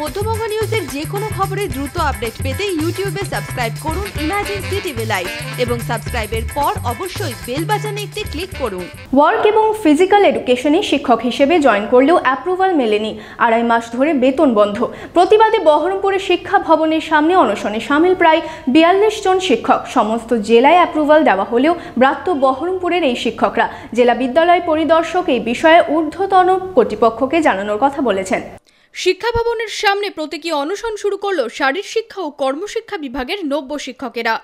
মধ্যবঙ্গ নিউজের যে কোনো খবরের দ্রুত আপডেট পেতে ইউটিউবে সাবস্ক্রাইব করুন ইমাজিন সিটিভি লাইভ এবং সাবস্ক্রাইবের পর অবশ্যই বেল বাজানে একটি ক্লিক করুন। ওয়ার্ক এবং ফিজিক্যাল এডুকেশনে শিক্ষক হিসেবে জয়েন করলেও অ্যাপ্রুভাল মেলেনি। আড়াই মাস ধরে বেতন বন্ধ। প্রতিবাদে বহরমপুরে শিক্ষা ভবনের সামনে অনশনে সামিল প্রায় বিয়াল্লিশ জন শিক্ষক। সমস্ত জেলায় অ্যাপ্রুভাল দেওয়া হলেও ব্রাত্য বহরমপুরের এই শিক্ষকরা। জেলা বিদ্যালয় পরিদর্শক এই বিষয়ে ঊর্ধ্বতন কর্তৃপক্ষকে জানানোর কথা বলেছেন। শিক্ষা ভবনের সামনে প্রতীকী অনশন শুরু করল শারীর শিক্ষা ও কর্মশিক্ষা বিভাগের নব্য শিক্ষকেরা।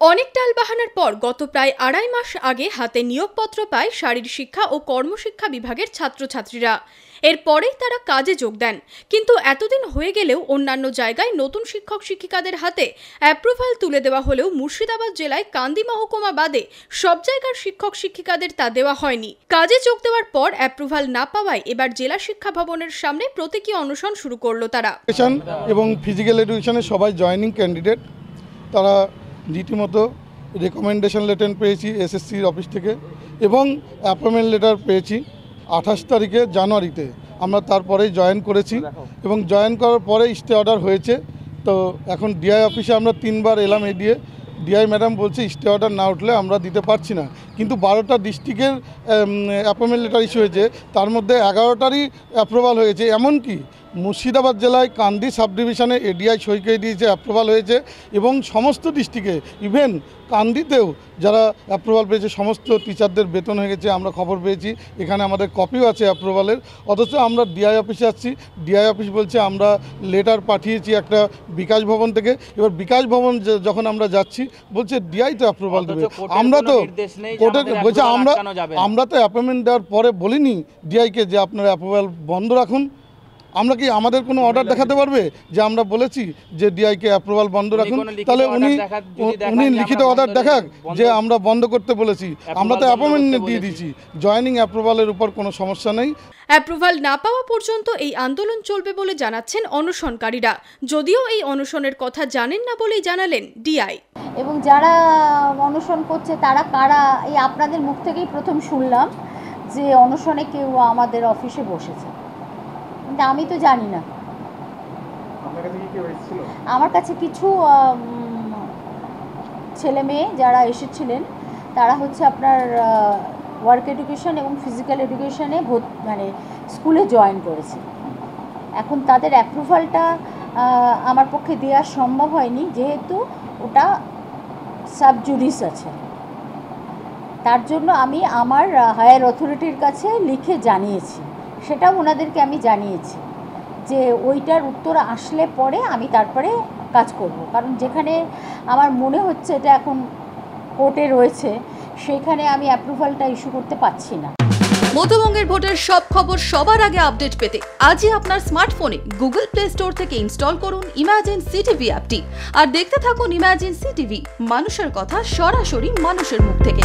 অনেক টালবাহানার পর গত প্রায় আড়াই মাস আগে হাতে নিয়োগপত্র পায় শারীর শিক্ষা ও কর্মশিক্ষা বিভাগের ছাত্রছাত্রীরা। এরপরেই তারা কাজে যোগ দেন। কিন্তু এতদিন হয়ে গেলেও অন্যান্য জায়গায় নতুন শিক্ষক শিক্ষিকাদের হাতে অ্যাপ্রুভাল তুলে দেওয়া হলেও মুর্শিদাবাদ জেলায় কান্দি মহকুমা বাদে সব জায়গার শিক্ষক শিক্ষিকাদের তা দেওয়া হয়নি। কাজে যোগ দেওয়ার পর অ্যাপ্রুভাল না পাওয়ায় এবার জেলা শিক্ষা ভবনের সামনে প্রতীকী অনশন শুরু করল তারা। এবং ফিজিক্যাল এডুকেশনে সবাই জয়নিং ক্যান্ডিডেট তারা রীতিমতো রেকমেন্ডেশন লেটার পেয়েছি এসএসসির অফিস থেকে এবং অ্যাপয়েন্টমেন্ট লেটার পেয়েছি আঠাশ তারিখে জানুয়ারিতে। আমরা তারপরেই জয়েন করেছি এবং জয়েন করার পরে স্টে অর্ডার হয়েছে। তো এখন ডিআই অফিসে আমরা তিনবার এলাম এ দিয়ে ডিআই ম্যাডাম বলছে স্টে অর্ডার না উঠলে আমরা দিতে পারছি না। কিন্তু বারোটা ডিস্ট্রিক্টের অ্যাপয়েন্টমেন্ট লেটার ইস্যু হয়েছে। তার মধ্যে এগারোটারই অ্যাপ্রুভাল হয়েছে। এমনকি মুর্শিদাবাদ জেলায় কান্দি সাব ডিভিশনে এডিআই সই করে দিয়েছে অ্যাপ্রুভাল হয়েছে এবং সমস্ত ডিস্ট্রিক্টে ইভেন কান্দিতেও যারা অ্যাপ্রুভাল পেয়েছে সমস্ত টিচারদের বেতন হয়ে গেছে আমরা খবর পেয়েছি। এখানে আমাদের কপিও আছে অ্যাপ্রুভালের অথচ আমরা ডিআই অফিসে আসছি। ডিআই অফিস বলছে আমরা লেটার পাঠিয়েছি একটা বিকাশ ভবন থেকে। এবার বিকাশ ভবন যখন আমরা যাচ্ছি বলছে ডিআই তো অ্যাপ্রুভাল দেবে। আমরা তো কোর্টের বলছে আমরা। আমরা তো অ্যাপয়েন্টমেন্ট দেওয়ার পরে বলিনি ডিআইকে যে আপনারা অ্যাপ্রুভাল বন্ধ রাখুন। আমরা কি আমাদের কোনো অর্ডার দেখাতে পারবে? যে আমরা বলেছি যে ডিআইকে অ্যাপ্রুভাল বন্ধ রাখুন তাহলে উনি উনি লিখিত অর্ডার দেখাক যে আমরা বন্ধ করতে বলেছি। আমরা তো অ্যাপয়েন্টমেন্ট দিয়ে দিয়েছি। জয়নিং অ্যাপ্রুভালের উপর কোনো সমস্যা নেই। অ্যাপ্রুভাল না পাওয়া পর্যন্ত এই আন্দোলন চলবে বলে জানাচ্ছেন অনশনকারীরা। যদিও এই অনশনের কথা জানেন না বলেই জানালেন ডিআই এবং যারা অনশন করছে তারা কারা? এই আপনাদের মুখ থেকেই প্রথম শুনলাম যে অনশনে কেউ আমাদের অফিসে বসেছে। কিন্তু আমি তো জানি না। আমার কাছে কিছু ছেলে মেয়ে যারা এসেছিলেন তারা হচ্ছে আপনার ওয়ার্ক এডুকেশন এবং ফিজিক্যাল এডুকেশনে মানে স্কুলে জয়েন করেছে। এখন তাদের অ্যাপ্রুভালটা আমার পক্ষে দেওয়া সম্ভব হয়নি যেহেতু ওটা সাবজুডিস আছে। তার জন্য আমি আমার হায়ার অথরিটির কাছে লিখে জানিয়েছি। সেটাও ওনাদেরকে আমি জানিয়েছি যে ওইটার উত্তর আসলে পরে আমি তারপরে কাজ করব। কারণ যেখানে আমার মনে হচ্ছে এটা এখন কোর্টে রয়েছে, সেখানে আমি অ্যাপ্রুভালটা ইস্যু করতে পারছি না। মধ্যবঙ্গের ভোটের সব খবর সবার আগে আপডেট পেতে আজই আপনার স্মার্টফোনে গুগল প্লে স্টোর থেকে ইনস্টল করুন ইমাজিন সিটিভি অ্যাপটি। আর দেখতে থাকুন ইমাজিন সিটিভি মানুষের কথা সরাসরি মানুষের মুখ থেকে।